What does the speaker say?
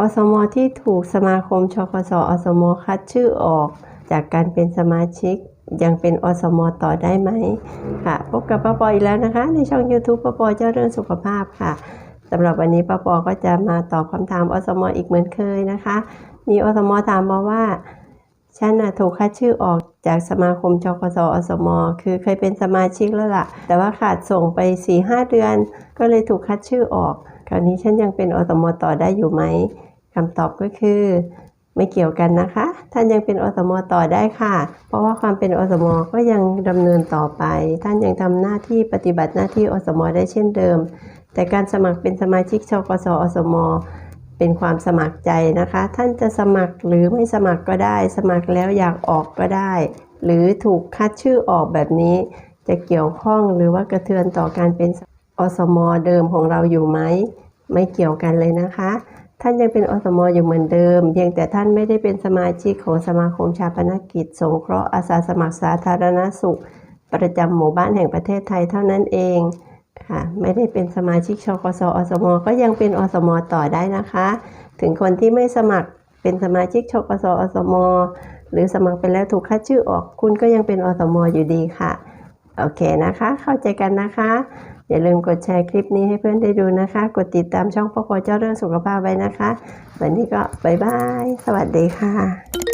อสมที่ถูกสมาคมชกสอสมคัดชื่อออก จากการเป็นสมาชิกยังเป็นอสมต่อได้ไหมค่ะ พบกับป้าปออีกแล้วนะคะ ในช่อง YouTube ป้าปอเจ้าเรื่องสุขภาพค่ะสำหรับวันนี้ป้าปอก็จะมาตอบคำถามอสมอีกเหมือนเคยนะคะ มีอสมถามมาว่าฉันนะถูกคัดชื่อออกจากสมาคมชกสอสม คือเคยเป็นสมาชิกแล้วล่ะ แต่ว่าขาดส่งไป4-5เดือน ก็เลยถูกคัดชื่อออก คราวนี้ฉันยังเป็นอสมต่อได้อยู่ไหมคำตอบก็คือ ไม่เกี่ยวกันนะคะ ท่านยังเป็นอสมต่อได้ค่ะ เพราะว่าความเป็นอสมก็ยังดำเนินต่อไป ท่านยังทำหน้าที่ปฏิบัติหน้าที่อสมได้เช่นเดิม แต่การสมัครเป็นสมาชิกชกสอสมเป็นความสมัครใจนะคะ ท่านจะสมัครหรือไม่สมัครก็ได้ สมัครแล้วอยากออกก็ได้ หรือถูกคัดชื่อออกแบบนี้ จะเกี่ยวข้องหรือว่ากระเทือนต่อการเป็นอสมเดิมของเราอยู่ไหม ไม่เกี่ยวกันเลยนะคะ ท่านยังเป็นอสมอยู่เหมือนเดิม เพียงแต่ท่านไม่ได้เป็นสมาชิกของสมาคมชาปนกิจ สงเคราะห์อาสาสมัครสาธารณสุข ประจำหมู่บ้านแห่งประเทศไทยเท่านั้นเองค่ะไม่ได้เป็นสมาชิกชกสอสม ก็ยังเป็นอสม ต่อได้นะคะ ถึงคนที่ไม่สมัครเป็นสมาชิกชกสอสม หรือสมัครไปแล้วถูกคัดชื่อออก คุณก็ยังเป็นอสม อยู่ดีค่ะ โอเคนะคะ เข้าใจกันนะคะ อย่าลืมกดแชร์คลิปนี้ให้เพื่อนได้ดูนะคะ กดติดตามช่องพ่อปอเจ้าเรื่องสุขภาพไว้นะคะ วันนี้ก็บายบาย สวัสดีค่ะ